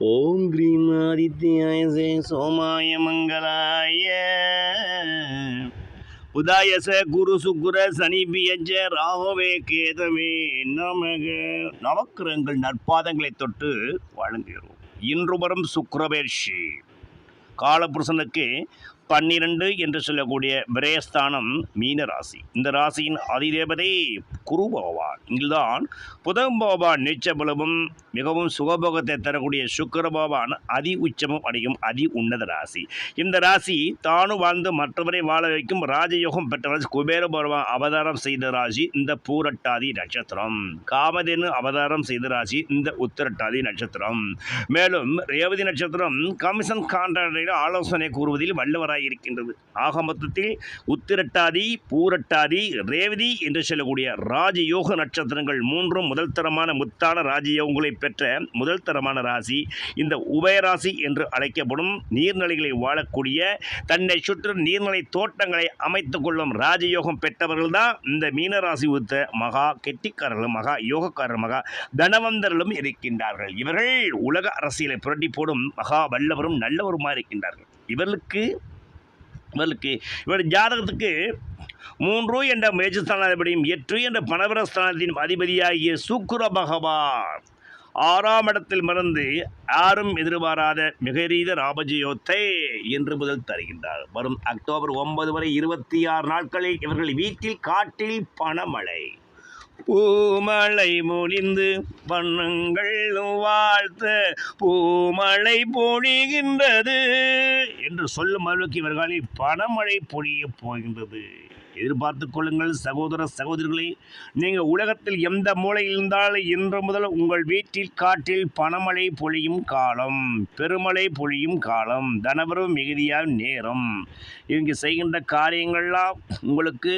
ஓம் cream ஆதித்யாய சே சோமாய மங்களாய. உதாயச குரு சுக்குர சனி பியஜ ராகவே கேதவே நமக. நவக்கிரங்கள் நற்பாதங்களை தொட்டு வழங்குகிறோம். இன்று வரும் சுக்கிரபேர்ஷி காலபுருஷனுக்கு பன்னிரண்டு என்று சொல்லக்கூடிய விரயஸ்தானம் மீன ராசி. இந்த ராசியின் அதிதேவதை குரு பகவான். இங்குதான் புதன் பகவான் நீச்சபலமும் மிகவும் சுகபோகத்தை தரக்கூடிய சுக்கர பகவான் அதி உச்சமும் அடையும் அதி உன்னத ராசி. இந்த ராசி தானும் வாழ்ந்து மற்றவரை வாழ வைக்கும் ராஜயோகம் பெற்ற குபேர பகவான் அவதாரம் செய்த ராசி இந்த பூரட்டாதி நட்சத்திரம். காமதேனு அவதாரம் செய்த ராசி இந்த உத்திரட்டாதி நட்சத்திரம். மேலும் ரேவதி நட்சத்திரம் கமிஷன் கான்ட்ராக்டரில் ஆலோசனை கூறுவதில் வல்லவராய் இருக்கின்றது. ஆக மொத்தத்தில் உத்திரட்டாதி பூரட்டாதி ரேவதி என்று சொல்லக்கூடிய ராஜயோக நட்சத்திரங்கள் மூன்றும் முதல் தரமான முத்தான ராஜயோகங்களை பெற்ற முதல் தரமான ராசி. இந்த உபயராசி என்று அழைக்கப்படும் நீர்நிலைகளில் வாழக்கூடிய தன்னை சுற்று நீர்நிலை தோட்டங்களை அமைத்துக் கொள்ளும் ராஜயோகம் பெற்றவர்கள் தான் இந்த மீனராசி உத்த மகா கெட்டிக்காரர்களும் மகா யோகக்காரர் மகா தனவந்தர்களும் இருக்கின்றார்கள். இவர்கள் உலக அரசியலை புரட்டி போடும் மகா வல்லவரும் நல்லவருமா இருக்கின்றார்கள். இவர்களுக்கு இவர்களுக்கு இவர் ஜாதகத்துக்கு மூன்று என்ற முயற்சி ஸ்தானாதிபதியும் எட்டு என்ற பணவர ஸ்தானத்தின் அதிபதியாகிய சுக்குர பகவான் ஆறாம் இடத்தில் மறந்து யாரும் எதிர்பாராத மிகரீத ராபஜயோத்தை என்று முதல் தருகின்றார். வரும் அக்டோபர் ஒன்பது வரை இருபத்தி ஆறு நாட்களில் இவர்கள் வீட்டில் காட்டில் பணமழை. பூமழை மொழிந்து வண்ணங்கள் வாழ்த்த பூமழை பொழிகின்றது என்று சொல்லும் அளவுக்கு இவர்களில் பணமழை பொழியப் போகின்றது. எதிர்பார்த்து கொள்ளுங்கள் சகோதர சகோதரிகளே நீங்கள் உலகத்தில் எந்த மூலையில் இருந்தாலும் இன்று முதல் உங்கள் வீட்டில் காட்டில் பணமழை பொழியும் காலம் பெருமழை பொழியும் காலம் தனவரம் மிகுதியாக நேரம். இவங்க செய்கின்ற காரியங்கள்லாம் உங்களுக்கு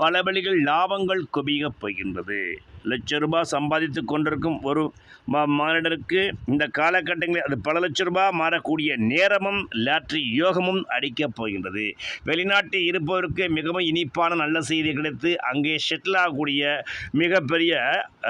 பல வழிகள் லாபங்கள் குவியப் போகின்றது. லட்ச ரூபாய் சம்பாதித்து கொண்டிருக்கும் ஒரு ம மானிடருக்கு இந்த காலகட்டங்களில் அது பல லட்ச ரூபாய் மாறக்கூடிய நேரமும் லாட்ரி யோகமும் அடிக்கப் போகின்றது. வெளிநாட்டில் இருப்பவருக்கு மிகவும் இனிப்பான நல்ல செய்தி கிடைத்து அங்கே செட்டில் ஆகக்கூடிய மிகப்பெரிய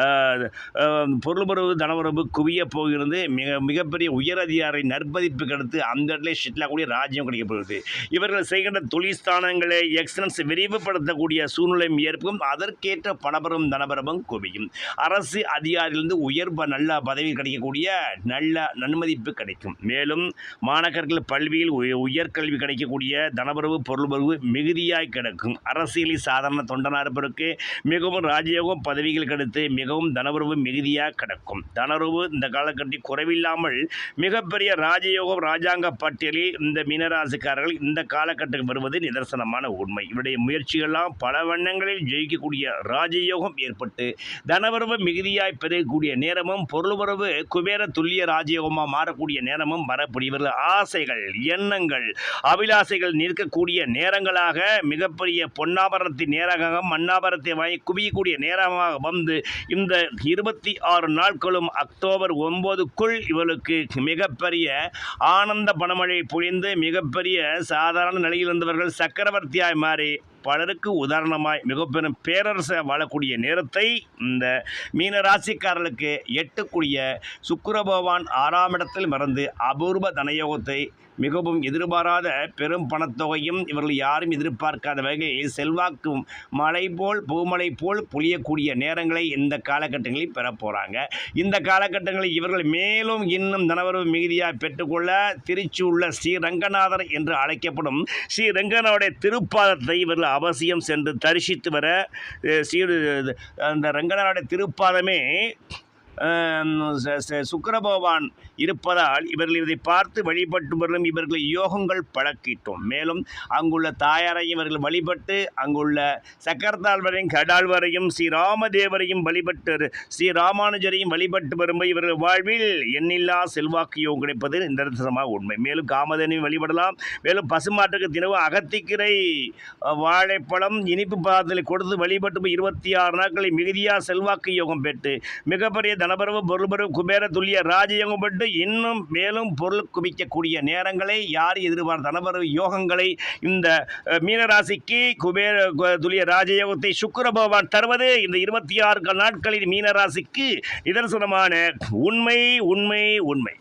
ஆஹ், ஆஹ், பொருளுறவு தனவுறவு குவியப் போகிறது. மிக மிகப்பெரிய உயரதிகாரி நற்பதிப்பு கிடைத்து அந்த இடத்துல செட்டில் ஆகக்கூடிய ராஜ்யம் கிடைக்கப் போகிறது. இவர்கள் செய்கின்ற தொழில்ஸ்தானங்களை எக்ஸலன்ஸ் விரிவுபடுத்தக்கூடிய சூழ்நிலையும் ஏற்படும். அதற்கேற்ற பணபரம் தனபரவும் குவியும் அரசு அதிகாரியிலிருந்து உயர்வ நல்ல பதவி கிடைக்கக்கூடிய நல்ல நன்மதிப்பு கிடைக்கும். மேலும் மாணவர்கள் பல்வியில் உயர்கல்வி கிடைக்கக்கூடிய தனபரவு பொருள்பரவு மிகுதியாய் கிடைக்கும். அரசியலில் சாதாரண தொண்டனார்பருக்கு மிகவும் ராஜயோகம் பதவிகள் கிடைத்து மிகவும் தனபரவு மிகுதியாக கிடைக்கும். தனபரவு இந்த காலகட்டத்தில் குறைவில்லாமல் மிகப்பெரிய ராஜயோகம் ராஜாங்க பட்டியலில் இந்த மீனராசிக்காரர்கள் இந்த காலகட்டத்தில் வருவது நிதர்சனமான உண்மை. இவருடைய முயற்சிகள்லாம் பல வண்ணங்களில் ஜெயிக்கக்கூடிய ராஜயோகம் ஏற்பட்டு தனவரவு மிகுதியாய் பெருகக்கூடிய நேரமும் பொருள்வரவு குபேர துல்லிய ராஜயோகமாக மாறக்கூடிய நேரமும் வரக்கூடியவர்கள். ஆசைகள் எண்ணங்கள் அபிலாசைகள் நிற்கக்கூடிய நேரங்களாக மிகப்பெரிய பொன்னாபரணத்தின் நேரமாக மண்ணாபரத்தை வாங்கி குவியக்கூடிய நேரமாக வந்து இந்த இருபத்தி ஆறு நாட்களும் அக்டோபர் ஒன்பதுக்குள் இவளுக்கு மிகப்பெரிய ஆனந்த பணமழை பொழிந்து மிகப்பெரிய சாதாரண நிலையில் இருந்தவர்கள் சக்கரவர்த்தியாய் மாறி பலருக்கு உதாரணமாய் மிகப்பெரும் பேரரசை வாழக்கூடிய நேரத்தை இந்த மீன ராசிக்காரர்களுக்கு எட்டக்கூடிய சுக்கர பகவான் ஆறாம் இடத்தில் மறந்து அபூர்வ தனயோகத்தை மிகவும் எதிர்பாராத பெரும் பணத்தொகையும் இவர்கள் யாரும் எதிர்பார்க்காத வகையில் செல்வாக்கும் மழை போல் பூமழை போல் பொழியக்கூடிய நேரங்களை இந்த காலகட்டங்களில் பெறப்போகிறாங்க இந்த காலகட்டங்களில் இவர்கள் மேலும் இன்னும் தனவரவு மிகுதியாக பெற்றுக்கொள்ள திருச்சி உள்ள ஸ்ரீரங்கநாதர் என்று அழைக்கப்படும் ஸ்ரீரங்கனுடைய திருப்பாதத்தை இவர்கள் அவசியம் சென்று தரிசித்து வர ஸ்ரீ அந்த ரங்கநாட திருப்பாதமே சுக்கரபகவான் இருப்பதால் இவர்கள் இதை பார்த்து வழிபட்டு வரும் இவர்களை யோகங்கள் பழக்கிட்டோம். மேலும் அங்குள்ள தாயாரையும் இவர்கள் வழிபட்டு அங்குள்ள சக்கரத்தாழ்வரையும் கடாழ்வரையும் ஸ்ரீ ராமதேவரையும் வழிபட்டு ஸ்ரீ ராமானுஜரையும் வழிபட்டு வரும்போது இவர்கள் வாழ்வில் எண்ணில்லா செல்வாக்கு யோகம் கிடைப்பது நிரந்தரமாக உண்மை. மேலும் காமதேனையும் வழிபடலாம். மேலும் பசுமாட்டுக்கு தினமும் அகத்திக்கீரை வாழைப்பழம் இனிப்பு பாதத்தில் கொடுத்து வழிபட்டு இருபத்தி ஆறு நாட்களில் மிகுதியாக செல்வாக்கு யோகம் பெற்று மிகப்பெரிய தனபரவு பொருள்பரவு குபேர துல்லிய ராஜயோகம் பட்டு இன்னும் மேலும் பொருள் குவிக்கக்கூடிய நேரங்களை யார் எதிர்பார்த்த தனபரவு யோகங்களை இந்த மீனராசிக்கு குபேர கு- துல்லிய ராஜயோகத்தை சுக்கர பகவான் தருவது இந்த இருபத்தி ஆறு நாட்களில் மீனராசிக்கு நிதர்சனமான உண்மை உண்மை உண்மை.